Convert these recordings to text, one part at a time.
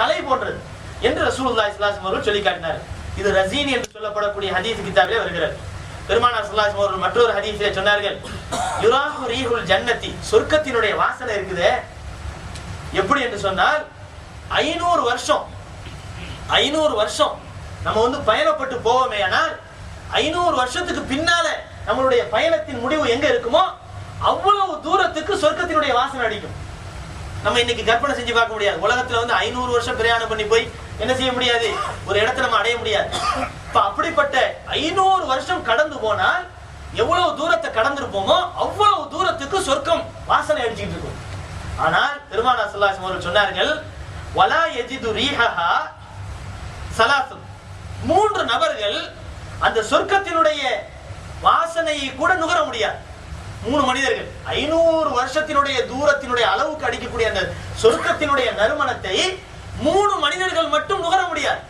தலை போன்றது என்று ரசூலுல்லாஹி ஸல்லல்லாஹு அலைஹி அவர்கள் சொல்லி காட்டினார் இது ரசீன் என்று சொல்லப்படக்கூடிய ஹதீஸ் கிதாபிலே வருகிறது. பெருமானார் ஸல்லல்லாஹு அலைஹி அவர்கள் மற்றொரு ஹதீஸிலே சொன்னார்கள் யுராஹு ரீஹுல் ஜன்னத்தி சொர்க்கத்தினுடைய வாசனை இருக்குதே. எப்படி என்று சொன்னால் ஐநூறு வருஷம் ஐநூறு வருஷம் நம்ம வந்து பயணப்பட்டு போவோமே ஆனால் ஐநூறு வருஷத்துக்கு பின்னால நம்மளுடைய பயணத்தின் முடிவு எங்க இருக்குமோ அவ்வளவு தூரத்துக்கு சொர்க்கத்தினுடைய வாசனை அடிக்கும். நம்ம இன்னைக்கு கற்பனை செஞ்சு பார்க்க முடியாது. உலகத்துல வந்து ஐநூறு வருஷம் பிரயாணம் பண்ணி போய் என்ன செய்ய முடியாது? ஒரு இடத்த நம்ம அடைய முடியாது. இப்ப அப்படிப்பட்ட ஐநூறு வருஷம் கடந்து போனால் எவ்வளவு தூரத்தை கடந்திருப்போமோ அவ்வளவு தூரத்துக்கு சொர்க்கம் வாசனை அடிச்சுட்டு இருக்கும். ஆனால் பெருமானா சல்லாஸ் அவர்கள் சொன்னார்கள் வலா எஜிது ரீஹஹா சலாசம் மூன்று நபர்கள் அந்த சொர்க்கத்தினுடைய வாசனையை கூட நுகர முடியாது. மூணு மனிதர்கள். ஐநூறு வருஷத்தினுடைய தூரத்தினுடைய அளவுக்கு அடிக்கக்கூடிய அந்த சொர்க்கத்தினுடைய நறுமணத்தை மூணு மனிதர்கள் மட்டும் நுகர முடியாது.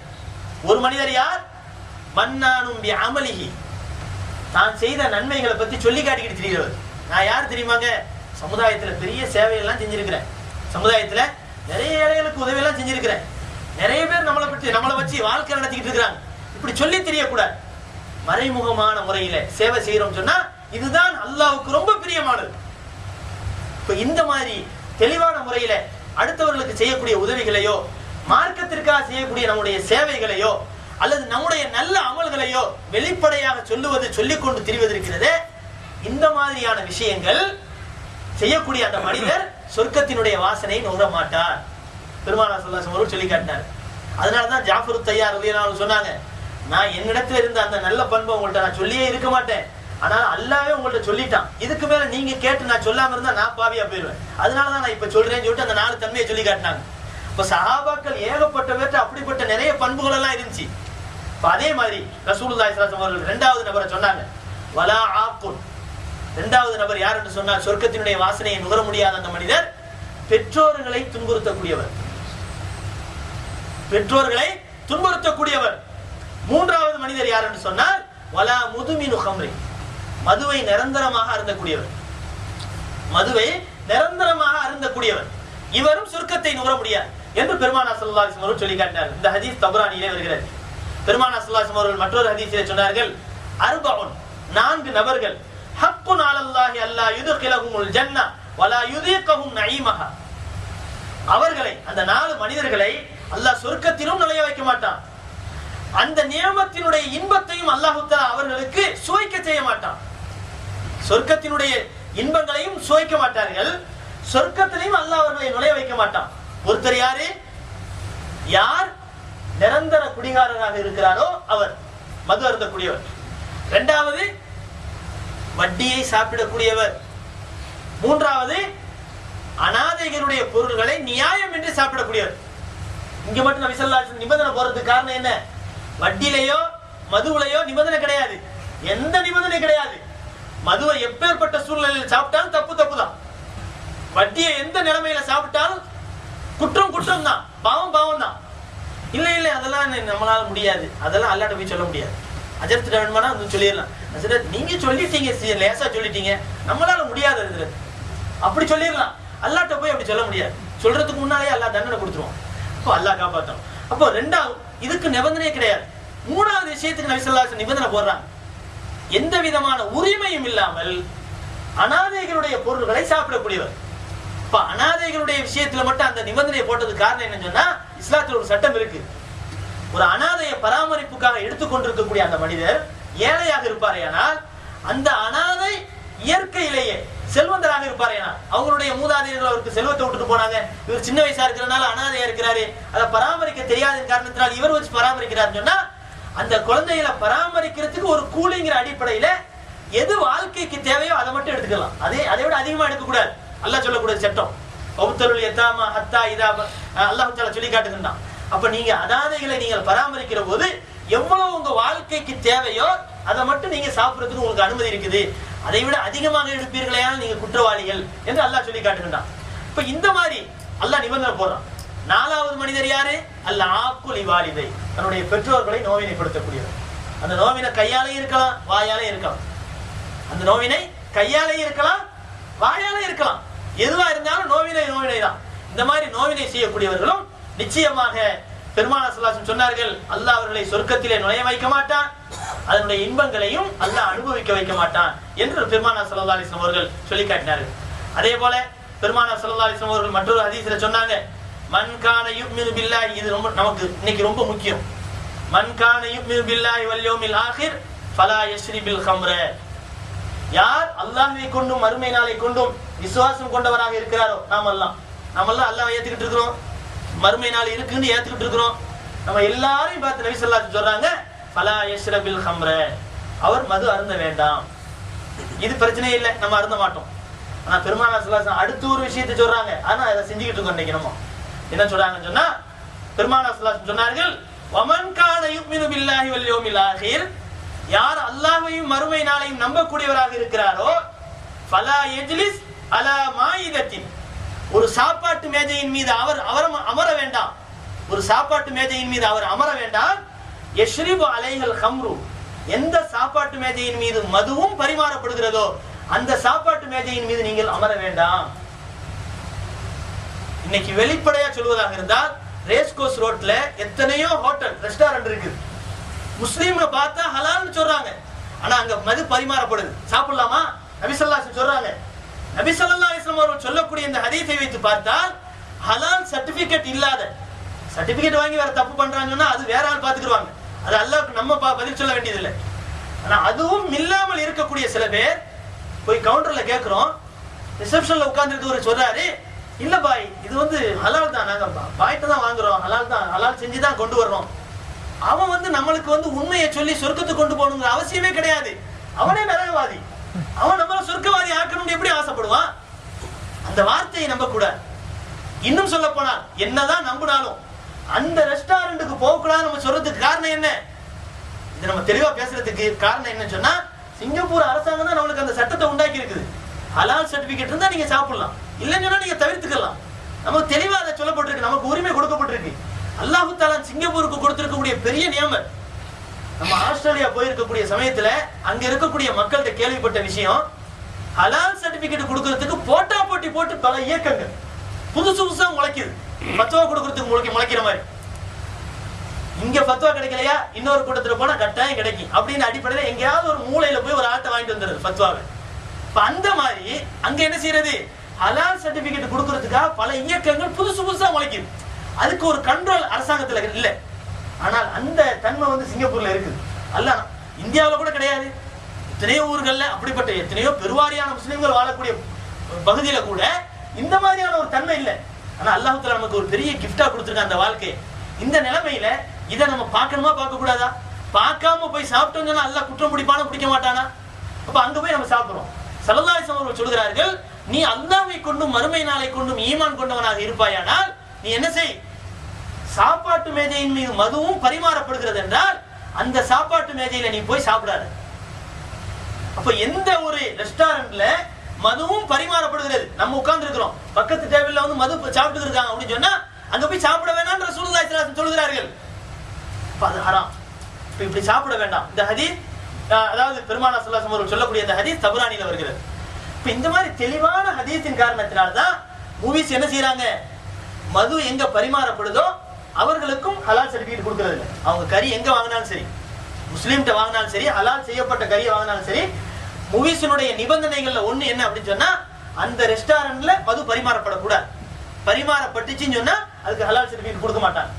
ஒரு மனிதர் யார்? மன்னானும் அமலிகி தான் செய்த நன்மைகளை பத்தி சொல்லி காட்டிக்கிட்டு தெரிகிறவர். நான் யார் தெரியுமாங்க? சமுதாயத்துல பெரிய சேவையெல்லாம் செஞ்சிருக்கிறேன். சமுதாயத்துல நிறைய ஏழைகளுக்கு உதவியெல்லாம் செஞ்சிருக்கிறேன். நிறைய பேர் நம்மளை பற்றி நம்மளை வச்சு வாழ்க்கை நடத்திக்கிட்டு இருக்கிறாங்க. இப்படி சொல்லி தெரியக்கூடாது. மறைமுகமான முறையில சேவை செய்யறோம் சொன்னா இதுதான் அல்லாவுக்கு ரொம்ப பிரியமானது. இப்ப இந்த மாதிரி தெளிவான முறையில அடுத்தவர்களுக்கு செய்யக்கூடிய உதவிகளையோ மார்க்கத்திற்காக செய்யக்கூடிய நம்முடைய சேவைகளையோ அல்லது நம்முடைய நல்ல அமல்களையோ வெளிப்படையாக சொல்லுவது சொல்லிக் கொண்டு இந்த மாதிரியான விஷயங்கள் செய்யக்கூடிய அந்த மனிதர் சொர்க்கத்தினுடைய வாசனை நுகர மாட்டார். பெருமானா சொல்லாசம் அவர்கள் சொல்லி காட்டினார். அதனால தான் ஜாஃபர் தையார் சொன்னாங்க நான் என்னிடத்துல இருந்த அந்த நல்ல பண்பை உங்கள்கிட்ட நான் சொல்லியே இருக்க மாட்டேன். ஆனால் அல்லாவே உங்கள்ட்ட சொல்லிட்டான். இதுக்கு மேல நீங்க கேட்டு நான் சொல்லாம இருந்தா நான் பாவியா போயிடுவேன். அதனால தான் நான் இப்ப சொல்றேன்னு சொல்லிட்டு அந்த நாலு தன்மையை சொல்லி காட்டினாங்க. இப்ப சஹாபாக்கள் ஏகப்பட்ட பேர்ட்ட அப்படிப்பட்ட நிறைய பண்புகள் எல்லாம் இருந்துச்சு. இப்ப அதே மாதிரி ரசூலுல்லாஹிஸ்லாம் அவர்கள் இரண்டாவது நபரை சொன்னாங்க. வலா ஆக்குன். இரண்டாவது நபர் யார் என்று சொன்னால் சொர்க்கத்தினுடைய வாசனையை நுகர முடியாத அந்த மனிதர் பெற்றோர்களை துன்புறுத்தக்கூடியவர். பெற்றோர்களை துன்புறுத்தக்கூடியவர். மூன்றாவது மனிதர் யார் என்று சொன்னால் வலா முதுமினு ஹம்ரி மதுவை நிரந்தரமாக அருந்தக்கூடியவர். மதுவை நிரந்தரமாக அருந்தக்கூடியவர். இவரும் சுருக்கத்தை நுகர முடியாது என்று பெருமானா சல்லா அவர்கள் சொல்லி காட்டினார். இந்த ஹதீஸ் தபுரானியிலே வருகிறது. பெருமானா சல்லா அவர்கள் மற்றொரு ஹதீஸிலே சொன்னார்கள் அருபவன் நான்கு நபர்கள் ஹக்குன் நாளல்லாஹி அல்லா யுதுகிலஹுமுல் ஜன்னா வலா யுதீக்கவும் நஈமஹா அவர்களை அந்த நாலு மனிதர்களை அல்லாஹ் சொர்க்கத்திலும் நுழைய வைக்க மாட்டான். அந்த நியமத்தினுடைய இன்பத்தையும் அல்லாஹு அவர்களுக்கு சுவைக்க செய்ய மாட்டான். சொர்க்கத்தினுடைய இன்பங்களையும் சுவைக்க மாட்டார்கள். சொர்க்கத்திலையும் அல்ல அவர்களை நுழைய வைக்க மாட்டான். ஒருத்தர் யாரு? யார் நிரந்தர குடிகாரராக இருக்கிறாரோ அவர் மது அருந்தக்கூடியவர். இரண்டாவது வட்டியை சாப்பிடக்கூடியவர். மூன்றாவது அனாதைகளுடைய பொருள்களை நியாயம் என்று சாப்பிடக்கூடியவர். இங்க மட்டும் நபி நிபந்தனை போறதுக்கு காரணம் என்ன? வட்டியிலையோ மதுவுலையோ நிபந்தனை கிடையாது. எந்த நிபந்தனை கிடையாது. மதுவை எப்பேற்பட்ட சூழ்நிலையில் சாப்பிட்டாலும் தப்பு தப்பு தான் வட்டியை எந்த நிலைமையில சாப்பிட்டாலும் குற்றம் குற்றம் தான் பாவம் பாவம் தான் இல்லை இல்லை அதெல்லாம் நம்மளால முடியாது. அதெல்லாம் அல்லாட்ட போய் சொல்ல முடியாது. அஜர்த்திட வேணுமானா வந்து சொல்லிடலாம். ஹஸ்ரத், நீங்க சொல்லிட்டீங்க லேசா சொல்லிட்டீங்க. நம்மளால முடியாது ஹஸ்ரத். அப்படி சொல்லிடலாம். அல்லாட்ட போய் அப்படி சொல்ல முடியாது. சொல்றதுக்கு முன்னாலே அல்லா தண்டனை கொடுத்துருவோம் அப்போ அல்லாஹ் காப்பாற்றணும் அப்போ ரெண்டாவது இதுக்கு நிபந்தனையே கிடையாது. மூணாவது விஷயத்துக்கு நபி நிபந்தனை போடுறாங்க. எந்த விதமான உரிமையும் இல்லாமல் அனாதைகளுடைய பொருள்களை சாப்பிடக்கூடியவர். இப்ப அனாதைகளுடைய விஷயத்துல மட்டும் அந்த நிபந்தனையை போட்டதுக்கு காரணம் என்னன்னு சொன்னா இஸ்லாத்தில் ஒரு சட்டம் இருக்கு. ஒரு அனாதைய பராமரிப்புக்காக எடுத்துக்கொண்டிருக்கக்கூடிய அந்த மனிதர் ஏழையாக இருப்பாரேயானால் அந்த அனாதை இயற்கையிலேயே செல்வந்தராக இருப்பாரேயானால் அவங்களுடைய மூதாதையர்கள் அவருக்கு செல்வத்தை விட்டுட்டு போனாங்க. இவர் சின்ன வயசா இருக்கிறனால அனாதையா இருக்கிறாரு. அதை பராமரிக்க தெரியாத காரணத்தினால் இவர் வச்சு பராமரிக்கிறாருன்னு சொன்னா அந்த குழந்தைகளை பராமரிக்கிறதுக்கு ஒரு கூலிங்கிற அடிப்படையில எது வாழ்க்கைக்கு தேவையோ அதை மட்டும் எடுத்துக்கலாம். அதே அதை விட அதிகமா எடுக்கக்கூடாது. அல்ல சொல்லக்கூடிய சட்டம். ஒபுத்தருள் எத்தாமா ஹத்தா இதா அல்லாஹ் சொல்லி காட்டுகின்றான். அப்ப நீங்க அனாதைகளை நீங்கள் பராமரிக்கிற போது எவ்வளவு உங்க வாழ்க்கைக்கு தேவையோ அதை மட்டும் நீங்க சாப்பிடுறதுக்கு உங்களுக்கு அனுமதி இருக்குது. அதை விட அதிகமாக எடுப்பீர்களேயால் நீங்க குற்றவாளிகள் என்று அல்லாஹ் சொல்லி காட்டுகின்றான். இப்ப இந்த மாதிரி அல்லாஹ் நிபந்தனை போடுறான். நாலாவது மனிதர் யாரு? அல்ல ஆக்குலி வாலிதை தன்னுடைய பெற்றோர்களை நோவினைப்படுத்தக்கூடியவர். அந்த நோவினை கையாலே இருக்கலாம் வாயாலே இருக்கலாம். அந்த நோவினை கையாலே இருக்கலாம் வாயாலே இருக்கலாம். எதுவா இருந்தாலும் நோவினை நோவினை தான். இந்த மாதிரி நோவினை செய்யக்கூடியவர்களும் நிச்சயமாக பெருமான சல்லாசம் சொன்னார்கள் அல்லாஹ் அவர்களை சொர்க்கத்திலே நுழைய வைக்க மாட்டான். அதனுடைய இன்பங்களையும் அல்லாஹ் அனுபவிக்க வைக்க மாட்டான். என்று பெருமானா சல்லா அலிஸ்லாம் அவர்கள் சொல்லி காட்டினார்கள் அதே போல பெருமானா சல்லா அலிஸ்லாம் அவர்கள் மற்றொரு ஹதீஸ்ல சொன்னாங்க மன்கான யுக்மினு பில்லாஹி இது ரொம்ப நமக்கு இன்னைக்கு ரொம்ப முக்கியம். மன்கான யுக்மினு பில்லாஹி வல்யோமில் ஆகிர் ஃபலா யஷ்ரிபில் ஹம்ர யார் அல்லாஹ்வை கொண்டும் மறுமை நாளை கொண்டும் விசுவாசம் கொண்டவராக இருக்கிறாரோ நாம் எல்லாம் நாம எல்லாம் அல்லாஹ் ஏத்துக்கிட்டு இருக்கிறோம். மறுமை நாள் இருக்குன்னு ஏத்துக்கிட்டு இருக்கிறோம். நம்ம எல்லாரையும் பார்த்து நபி ஸல்லல்லாஹு சொல்றாங்க ஃபலா யஷ்ரபில் ஹம்ர அவர் மது அருந்த வேண்டாம். இது பிரச்சனையே இல்லை நம்ம அருந்த மாட்டோம். ஆனா பெருமானா ஸல்லல்லாஹு அடுத்த ஒரு விஷயத்தை சொல்றாங்க. ஆனா அதை செஞ்சுக்கிட்டு இருக்கோம் இன்னைக்கு நம்ம. என்ன சொல்றாங்கன்னு சொன்னா பெருமானா சொன்னார்கள் வமன் கான யுக்மினு பில்லாஹி வல் யௌமில் ஆகிர் யார் அல்லாஹ்வையும் மறுமை நாளையும் நம்பக்கூடியவராக இருக்கிறாரோ ஃபலா எஜ்லிஸ் அலா மாயிதத்தின். ஒரு சாப்பாட்டு மேஜையின் மீது அவர் அவர் அமர வேண்டாம். ஒரு சாப்பாட்டு மேஜையின் மீது அவர் அமர வேண்டாம். யஷ்ரிபு அலைகள் ஹம்ரு எந்த சாப்பாட்டு மேஜையின் மீது மதுவும் பரிமாறப்படுகிறதோ அந்த சாப்பாட்டு மேஜையின் மீது நீங்கள் அமர வேண்டாம். இன்னைக்கு வெளிப்படையா சொல்வதாக இருந்தால் ரேஸ் கோர்ஸ் ரோட்ல எத்தனையோ ஹோட்டல் ரெஸ்டாரண்ட் இருக்குது முஸ்லீம்ல பார்த்தா ஹலால்னு சொல்றாங்க. ஆனா அங்க மது பரிமாறப்படுது. சாப்பிடலாமா? நபிசல்லாஸ் சொல்றாங்க. நபிசல்லா இஸ்லாம் அவர்கள் சொல்லக்கூடிய இந்த ஹதீஸை வைத்து பார்த்தால் ஹலால் சர்டிபிகேட் இல்லாத சர்டிபிகேட் வாங்கி வேற தப்பு பண்றாங்கன்னா அது வேற ஆள் பாத்துக்குருவாங்க அது அல்லாவுக்கு நம்ம பா- பதில் சொல்ல வேண்டியதில்லை. ஆனா அதுவும் இல்லாமல் இருக்கக்கூடிய சில பேர் போய் கவுண்டர்ல கேட்கிறோம். ரிசப்ஷன்ல உட்கார்ந்து ஒரு சொல்றாரு இல்ல பாய் இது வந்து ஹலால் தான் நாங்க பா- பாய்ட்ட தான் வாங்குறோம். ஹலால் தான் ஹலால் செஞ்சு தான் கொண்டு வர்றோம். அவன் வந்து நம்மளுக்கு வந்து உண்மையை சொல்லி சொர்க்கத்துக்கு கொண்டு போகணுங்கிற அவசியமே கிடையாது. அவனே நரகவாதி. அவன் நம்மள சொர்க்கவாதி ஆக்கணும்னு எப்படி ஆசைப்படுவான்? அந்த வார்த்தையை நம்ப கூட இன்னும் சொல்ல போனா என்னதான் நம்பினாலும் அந்த ரெஸ்டாரண்ட்டுக்கு போகக்கூடாது நம்ம சொல்றதுக்கு காரணம் என்ன? இது நம்ம தெளிவா பேசுறதுக்கு காரணம் என்னன்னு சொன்னா சிங்கப்பூர் அரசாங்கம் தான் நம்மளுக்கு அந்த சட்டத்தை உண்டாக்கி இருக்குது ஹலால் சர்டிபிகேட் இருந்தா நீங்க சாப்பிடலாம். இல்லைன்னு நீங்க தவிர்த்துக்கலாம். நமக்கு தெளிவா அதை சொல்லப்பட்டிருக்கு. நமக்கு உரிமை கொடுக்கப்பட்டிருக்கு. அல்லாஹு தாலா சிங்கப்பூருக்கு கொடுத்திருக்கக்கூடிய பெரிய நியமம். நம்ம ஆஸ்திரேலியா போயிருக்கக்கூடிய சமயத்துல அங்க இருக்கக்கூடிய மக்கள்கிட்ட கேள்விப்பட்ட விஷயம் ஹலால் சர்டிபிகேட் கொடுக்கறதுக்கு போட்டா போட்டி போட்டு பல இயக்கங்கள். புதுசு புதுசா முளைக்குது. பத்துவா கொடுக்கறதுக்கு முளைக்க முளைக்கிற மாதிரி. இங்க பத்துவா கிடைக்கலையா? இன்னொரு கூட்டத்துல போனா கட்டாயம் கிடைக்கும். அப்படின்னு அடிப்படையில எங்கேயாவது ஒரு மூலையில போய் ஒரு ஆட்டை வாங்கிட்டு வந்துடுது பத்துவாவை இப்ப அந்த மாதிரி அங்க என்ன செய்யறது? ஹலால் சர்டிபிகேட் கொடுக்கறதுக்காக பல இயக்கங்கள் புதுசு புதுசா முளைக்குது அதுக்கு ஒரு கண்ட்ரோல் அரசாங்கத்துல இல்ல. ஆனால் அந்த தன்மை வந்து சிங்கப்பூர்ல இருக்குது. அல்ல இந்தியாவில் கூட கிடையாது. எத்தனையோ ஊர்கள்ல அப்படிப்பட்ட எத்தனையோ பெருவாரியான முஸ்லிம்கள் வாழக்கூடிய பகுதியில கூட இந்த மாதிரியான ஒரு தன்மை இல்லை. ஆனா அல்லாஹ் நமக்கு ஒரு பெரிய கிஃப்டா கொடுத்துருக்க அந்த வாழ்க்கையை. இந்த நிலைமையில இதை நம்ம பார்க்கணுமா பார்க்க கூடாதா பார்க்காம போய் சாப்பிட்டோம்னா சொன்னா குற்றம் பிடிப்பானா பிடிக்க மாட்டானா? அப்ப அங்க போய் நம்ம சாப்பிடுறோம். சலதாசம் அவர்கள் சொல்கிறார்கள் நீ அந்தாமை கொண்டும் மறுமை நாளை கொண்டும் ஈமான் கொண்டவனாக இருப்பாயானால் நீ என்ன செய்? சாப்பாட்டு மேஜையின் மீது மதுவும் பரிமாறப்படுகிறது என்றால் அந்த சாப்பாட்டு மேஜையில நீ போய் சாப்பிடாத. அப்ப எந்த ஒரு ரெஸ்டாரண்ட்ல மதுவும் பரிமாறப்படுகிறது? நம்ம உட்கார்ந்து இருக்கிறோம் பக்கத்து டேபிள்ல வந்து மது சாப்பிட்டு இருக்காங்க அப்படின்னு சொன்னா அங்க போய் சாப்பிட வேண்டாம் சூழ்நிலை சொல்கிறார்கள் அது ஹராம். இப்படி சாப்பிட வேண்டாம். இந்த ஹதீஸ் அதாவது பெருமானா ஸல்லல்லாஹு அலைஹி சொல்லக்கூடிய இந்த ஹதீஸ் தபுரானில வருகிறது. இப்ப இந்த மாதிரி தெளிவான ஹதீஸின் காரணத்தினால்தான் மூவிஸ் என்ன செய்யறாங்க மது எங்க பரிமாறப்படுதோ அவர்களுக்கும் ஹலால் சர்டிபிகேட் கொடுக்கறது இல்லை. அவங்க கறி எங்க வாங்கினாலும் சரி முஸ்லீம்கிட்ட வாங்கினாலும் சரி ஹலால் செய்யப்பட்ட கறியை வாங்கினாலும் சரி மூவிஸினுடைய நிபந்தனைகள்ல ஒண்ணு என்ன அப்படின்னு சொன்னா அந்த ரெஸ்டாரண்ட்ல மது பரிமாறப்படக்கூடாது. பரிமாறப்பட்டுச்சுன்னு சொன்னா அதுக்கு ஹலால் சர்டிபிகேட் கொடுக்க மாட்டாங்க.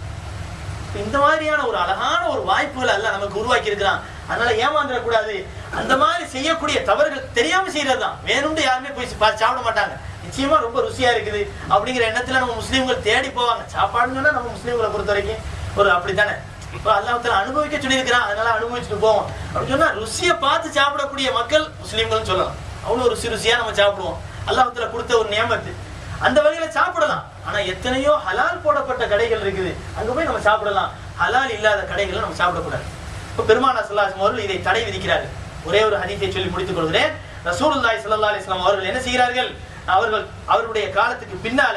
இந்த மாதிரியான ஒரு அழகான ஒரு வாய்ப்புகளை எல்லாம் நமக்கு உருவாக்கி இருக்கிறான் அதனால ஏமாந்துட கூடாது அந்த மாதிரி செய்யக்கூடிய தவறுகள் தெரியாம செய்யறதுதான். வேணும்னு யாருமே போய் சாப்பிட மாட்டாங்க. நிச்சயமா ரொம்ப ருசியா இருக்குது. அப்படிங்கிற எண்ணத்துல நம்ம முஸ்லீம்கள் தேடி போவாங்க. சாப்பாடுன்னு சொன்னா நம்ம முஸ்லீம்களை பொறுத்த வரைக்கும் ஒரு அப்படித்தானே. இப்போ அல்லாஹ் அனுபவிக்க சொல்லியிருக்கிறான். அதனால அனுபவிச்சுட்டு போவோம். அப்படின்னு சொன்னா ருசியை பார்த்து சாப்பிடக்கூடிய மக்கள் முஸ்லீம்கள்னு சொல்லலாம். அவ்வளவு ருசி ருசியா நம்ம சாப்பிடுவோம். அல்லாஹ் கொடுத்த ஒரு நியமத்து. அந்த வகையில சாப்பிடலாம். ஆனா எத்தனையோ ஹலால் போடப்பட்ட கடைகள் இருக்குது. அங்க போய் நம்ம சாப்பிடலாம். ஹலால் இல்லாத கடைகளை நம்ம சாப்பிடக்கூடாது. பெருமானா ஸல்லல்லாஹு அவர்கள் இதை தடை விதிக்கிறார்கள். ஒரே ஒரு ஹதீஸை சொல்லி முடித்துக் கொள்கிறேன். ரசூலுல்லாய் சல்லா அலிஸ்லாம் அவர்கள் என்ன செய்கிறார்கள்? அவர்கள் அவருடைய காலத்துக்கு பின்னால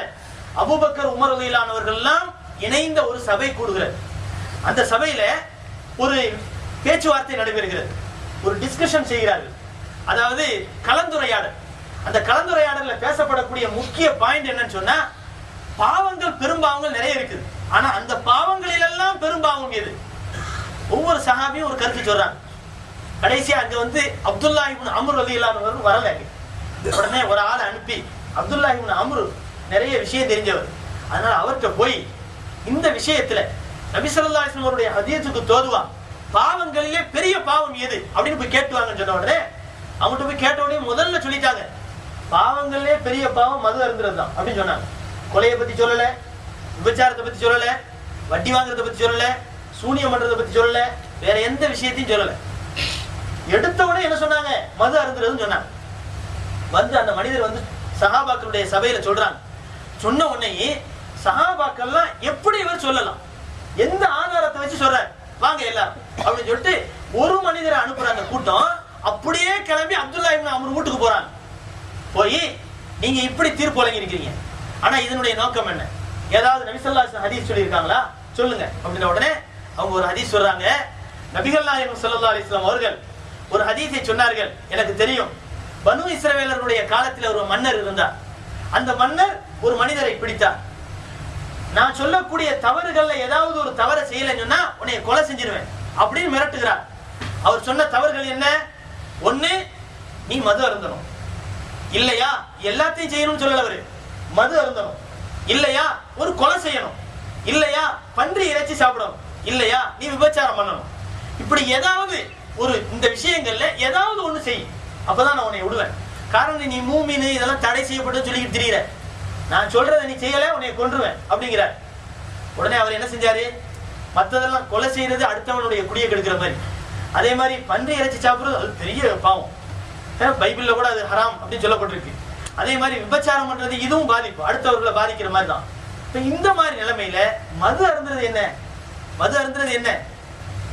அபூபக்கர் உமர் ரலியல்லாஹு எல்லாம் இணைந்த ஒரு சபை கூடுகிறது. அந்த சபையில ஒரு பேச்சுவார்த்தை நடைபெறுகிறது. ஒரு டிஸ்கஷன் செய்கிறார்கள். அதாவது கலந்துரையாடல். அந்த கலந்துரையாடல்ல பேசப்படக்கூடிய முக்கிய பாயிண்ட் என்னன்னு சொன்னா பாவங்கள் பெரும்பாவங்கள் நிறைய இருக்குது. ஆனா அந்த பாவங்களிலெல்லாம் பெரும்பாவம் எது? ஒவ்வொரு சஹாபியும் ஒரு கருத்து சொல்றாங்க. கடைசியா அங்க வந்து அப்துல்லா இப்னு அம்ர் ரலியல்லாஹு வரல உடனே ஒரு ஆளை அனுப்பி அப்துல்லா இப்னு நிறைய விஷயம் தெரிஞ்சவர். அதனால அவர்கிட்ட போய் இந்த விஷயத்துல நபி ஸல்லல்லாஹு அலைஹி அவருடைய தோதுவா? பாவங்களிலே பெரிய பாவம் எது? அப்படின்னு போய் கேட்டுவாங்கன்னு சொன்ன உடனே அவங்ககிட்ட போய் கேட்ட உடனே முதல்ல சொல்லிட்டாங்க. பாவங்களிலே பெரிய பாவம் மது அருந்துறது தான் அப்படின்னு சொன்னாங்க. கொலையை பத்தி சொல்லல விபச்சாரத்தை பத்தி சொல்லல வட்டி வாங்குறத பத்தி சொல்லல சூனியம் பண்றதை பத்தி சொல்லல வேற எந்த விஷயத்தையும் சொல்லல. எடுத்த உடனே என்ன சொன்னாங்க? மது அருந்துறதுன்னு சொன்னாங்க. வந்து அந்த மனிதர் வந்து சகாபாக்களுடைய சபையில சொல்றாங்க. சொன்ன உடனே சகாபாக்கள்லாம் எப்படி இவர் சொல்லலாம்? எந்த ஆதாரத்தை வச்சு சொல்றாரு? வாங்க எல்லாரும். அப்படின்னு சொல்லிட்டு ஒரு மனிதரை அனுப்புறாங்க கூட்டம். அப்படியே கிளம்பி அப்துல்லா இப்னு அமர் வீட்டுக்கு போறாங்க. போய் நீங்க இப்படி தீர்ப்பு வழங்கியிருக்கீங்க. ஆனா இதனுடைய நோக்கம் என்ன? ஏதாவது நபிசல்லா ஹதீஸ் சொல்லியிருக்காங்களா? சொல்லுங்க. அப்படின்ன உடனே அவங்க ஒரு ஹதீஸ் சொல்றாங்க. நபிகள் நாயகம் சல்லா அலிஸ்லாம் அவர்கள் ஒரு ஹதீஸை சொன்னார்கள். எனக்கு தெரியும். பனு இஸ்ரவேலருடைய காலத்தில் ஒரு மன்னர் இருந்தார். அந்த மன்னர் ஒரு மனிதரை பிடித்தார். நான் சொல்லக்கூடிய தவறுகள்ல ஏதாவது ஒரு தவறை செய்யலைன்னு சொன்னா உன்னை கொலை செஞ்சிருவேன் அப்படின்னு மிரட்டுகிறார். அவர் சொன்ன தவறுகள் என்ன? ஒண்ணு நீ மது அருந்தணும். இல்லையா? எல்லாத்தையும் செய்யணும்னு சொல்லல அவரு. மது அருந்தணும். இல்லையா? ஒரு கொலை செய்யணும். இல்லையா? பன்றி இறைச்சி சாப்பிடணும். இல்லையா? நீ விபச்சாரம் பண்ணணும். இப்படி ஏதாவது ஒரு இந்த விஷயங்கள்ல ஏதாவது ஒண்ணு செய். அப்பதான் நான் உன்னை விடுவேன். காரணம் நீ மூமின் இதெல்லாம் தடை செய்யப்பட்டு சொல்லிக்கிட்டு திரியிற. நான் சொல்றதை நீ செய்யல உன்னை கொன்றுவேன் அப்படிங்கிறார் உடனே அவர் என்ன செஞ்சாரு? மற்றதெல்லாம் கொலை செய்யறது அடுத்தவனுடைய குடியை கெடுக்கிற மாதிரி. அதே மாதிரி பன்றி இறைச்சி சாப்பிடுறது அது பெரிய பாவம். பைபிள்ல கூட அது ஹராம் அப்படின்னு சொல்லப்பட்டிருக்கு. அதே மாதிரி விபச்சாரம் பண்றது இதுவும் பாதிப்பு. அடுத்தவர்களை பாதிக்கிற மாதிரி தான் இப்ப இந்த மாதிரி நிலைமையில மது அருந்துறது என்ன? மது அருந்துறது என்ன?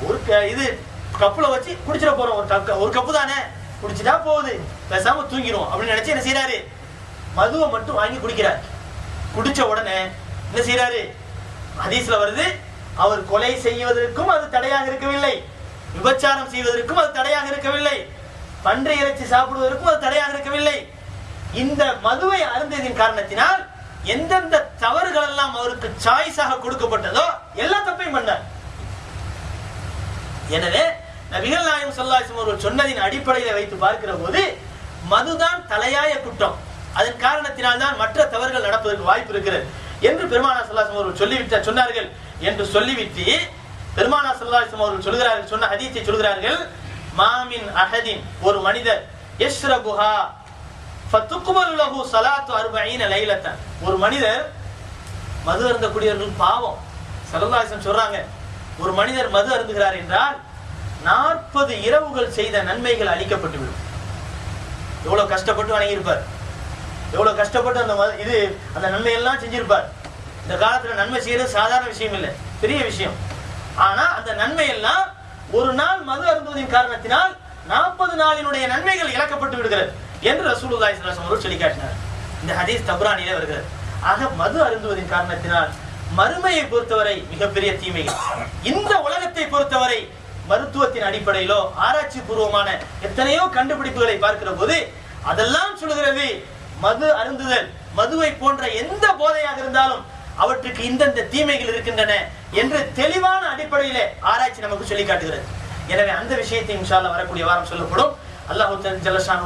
ஒரு க- இது கப்புல வச்சு குடிச்சிட போறோம். ஒரு கப் ஒரு கப்பு தானே. குடிச்சிட்டா போகுது. பேசாம தூங்கிடும் அப்படின்னு நினைச்சு என்ன செய்யறாரு மதுவை மட்டும் வாங்கி குடிக்கிறார். குடிச்ச உடனே என்ன செய்யறாரு ஹதீஸ்ல வருது அவர் கொலை செய்வதற்கும் அது தடையாக இருக்கவில்லை. விபச்சாரம் செய்வதற்கும் அது தடையாக இருக்கவில்லை. பன்றி இறைச்சி சாப்பிடுவதற்கும் அது தடையாக இருக்கவில்லை. இந்த மதுவை அருந்தியதின் காரணத்தினால் எந்தெந்த தவறுகள் எல்லாம் அவருக்கு சாய்ஸாக கொடுக்கப்பட்டதோ எல்லா தப்பையும் பண்ணார். எனவே நபிகள் நாயம் ஸல்லல்லாஹு அவர்கள் சொன்னதின் அடிப்படையில் வைத்து பார்க்கிற போது மதுதான் தலையாய குற்றம். அதன் காரணத்தினால் தான் மற்ற தவறுகள் நடப்பதற்கு வாய்ப்பு இருக்கிறது என்று பெருமானா ஸல்லல்லாஹு அவர்கள் சொல்லிவிட்ட சொன்னார்கள் என்று சொல்லிவிட்டு பெருமானா ஸல்லல்லாஹு அவர்கள் சொல்கிறார்கள் சொன்ன ஹதீத்தை சொல்கிறார்கள் மாமின் அஹதின் ஒரு மனிதர் எஸ்ரகுஹா ஒரு மனிதர் மது அருந்தக்கூடியவர்கள் பாவம். சல்லல்லாஹு சொல்றாங்க ஒரு மனிதர் மது அருந்துகிறார் என்றால் நாற்பது இரவுகள் செய்த நன்மைகள் அழிக்கப்பட்டு விடும் எவ்வளவு கஷ்டப்பட்டு வணங்கியிருப்பார். எவ்வளவு கஷ்டப்பட்டு அந்த இது அந்த நன்மையெல்லாம் செஞ்சிருப்பார். இந்த காலத்துல நன்மை செய்யறது சாதாரண விஷயம் இல்லை பெரிய விஷயம். ஆனா அந்த நன்மை எல்லாம் ஒரு நாள் மது அருந்துவதின் காரணத்தினால் நாற்பது நாளினுடைய நன்மைகள் இழக்கப்பட்டு விடுகிறது. என்று ரசூலுல்லாஹி ஸல்லல்லாஹு அலைஹி சொல்லி காட்டினார் இந்த ஹதீஸ் தப்ரானிலே வருகிறது. ஆக மது அருந்துவதின் காரணத்தினால் மறுமையை பொறுத்தவரை மிகப்பெரிய தீமைகள். இந்த உலகத்தை பொறுத்தவரை மருத்துவத்தின் அடிப்படையிலோ ஆராய்ச்சி பூர்வமான எத்தனையோ கண்டுபிடிப்புகளை பார்க்கிற போது அதெல்லாம் சொல்லுகிறது மது அருந்துதல் மதுவை போன்ற எந்த போதையாக இருந்தாலும் அவற்றுக்கு இந்தந்த தீமைகள் இருக்கின்றன என்று தெளிவான அடிப்படையிலே ஆராய்ச்சி நமக்கு சொல்லி காட்டுகிறது எனவே அந்த விஷயத்தை இன்ஷால்ல வரக்கூடிய வாரம் சொல்லப்படும். அல்லாஹ் ஜலசான்